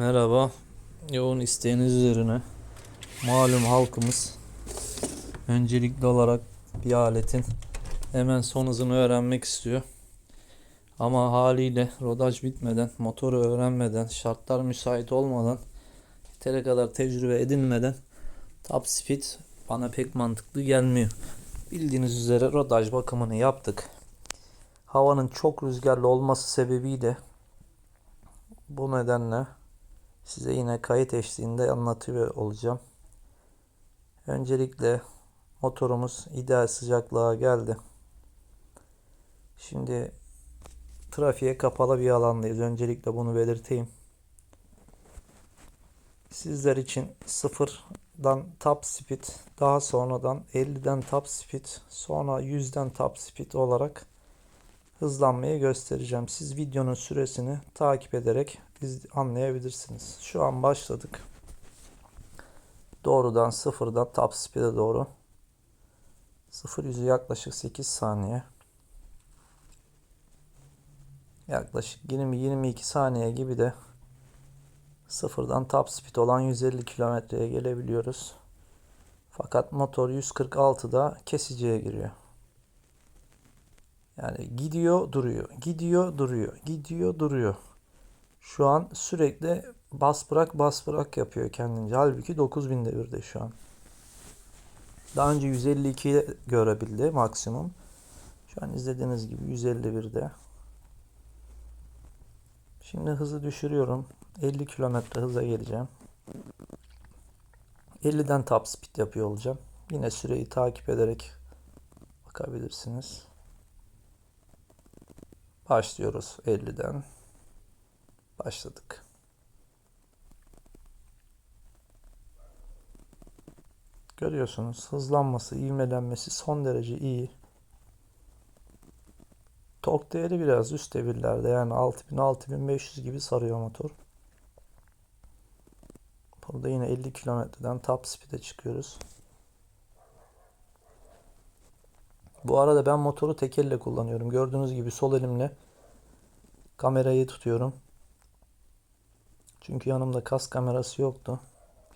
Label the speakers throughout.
Speaker 1: Merhaba. Yoğun isteğiniz üzerine malum halkımız öncelikli olarak bir aletin hemen son hızını öğrenmek istiyor. Ama haliyle rodaj bitmeden, motoru öğrenmeden, şartlar müsait olmadan, yeteri kadar tecrübe edinmeden top speed bana pek mantıklı gelmiyor. Bildiğiniz üzere rodaj bakımını yaptık. Havanın çok rüzgarlı olması sebebiyle bu nedenle size yine kayıt eşliğinde anlatıyor olacağım. Öncelikle motorumuz ideal sıcaklığa geldi. Şimdi trafiğe kapalı bir alandayız. Öncelikle bunu belirteyim. Sizler için sıfırdan top speed, daha sonradan 50'den top speed, sonra 100'den top speed olarak hızlanmayı göstereceğim. Siz videonun süresini takip ederek iz- anlayabilirsiniz. Şu an başladık. Doğrudan sıfırdan top speed'e doğru. Sıfır yüzü yaklaşık 8 saniye. Yaklaşık 20-22 saniye gibi de sıfırdan top speed olan 150 kilometreye gelebiliyoruz. Fakat motor 146'da kesiciye giriyor. Yani gidiyor duruyor, gidiyor duruyor, gidiyor duruyor. Şu an sürekli bas bırak bas bırak yapıyor kendince. Halbuki 9000 devirde şu an. Daha önce 152'yi görebildi maksimum. Şu an izlediğiniz gibi 151'de. Şimdi hızı düşürüyorum. 50 kilometre hıza geleceğim. 50'den top speed yapıyor olacağım. Yine süreyi takip ederek bakabilirsiniz. Başlıyoruz 50'den. Başladık. Görüyorsunuz hızlanması, ivmelenmesi son derece iyi. Tork değeri biraz üst devirlerde yani 6000-6500 gibi sarıyor motor. Burada yine 50 kilometreden top speed'e çıkıyoruz. Bu arada ben motoru tek elle kullanıyorum. Gördüğünüz gibi sol elimle kamerayı tutuyorum. Çünkü yanımda kas kamerası yoktu.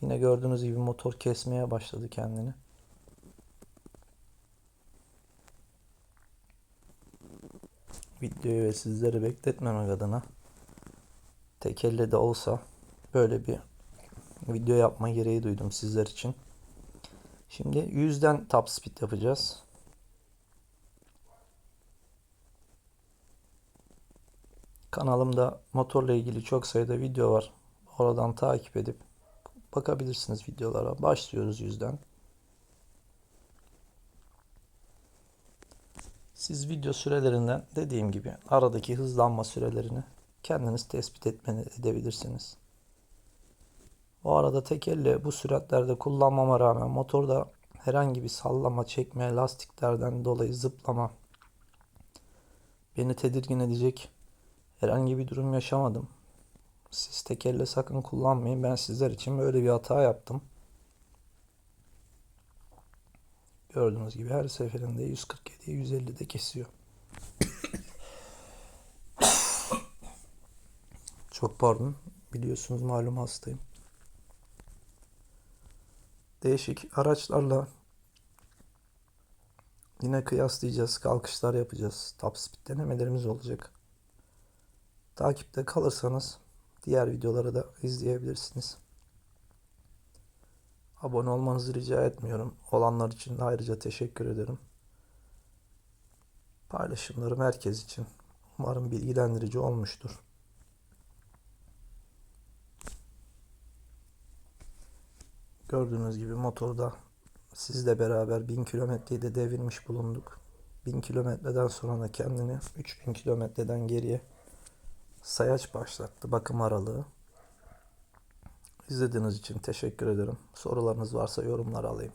Speaker 1: Yine gördüğünüz gibi motor kesmeye başladı kendini. Videoyu ve sizleri bekletmemek adına tek elle de olsa böyle bir video yapma gereği duydum sizler için. Şimdi 100'den top speed yapacağız. Kanalımda motorla ilgili çok sayıda video var. Oradan takip edip bakabilirsiniz videolara. Başlıyoruz yüzden. Siz video sürelerinden dediğim gibi aradaki hızlanma sürelerini kendiniz tespit etmeni edebilirsiniz. O arada tek elle bu süratlerde kullanmama rağmen motorda herhangi bir sallama, çekme, lastiklerden dolayı zıplama beni tedirgin edecek herhangi bir durum yaşamadım. Siz tek elle sakın kullanmayın. Ben sizler için böyle bir hata yaptım. Gördüğünüz gibi her seferinde 147'ye 150'de kesiyor. Çok pardon. Biliyorsunuz malum hastayım. Değişik araçlarla yine kıyaslayacağız. Kalkışlar yapacağız. Top speed denemelerimiz olacak. Takipte kalırsanız diğer videoları da izleyebilirsiniz. Abone olmanızı rica etmiyorum. Olanlar için de ayrıca teşekkür ederim. Paylaşımlarım herkes için. Umarım bilgilendirici olmuştur. Gördüğünüz gibi motorda sizle beraber 1000 kilometreyi de devirmiş bulunduk. 1000 kilometreden sonra da kendini 3000 kilometreden geriye sayaç başlattı bakım aralığı. İzlediğiniz için teşekkür ederim. Sorularınız varsa yorumlar alayım.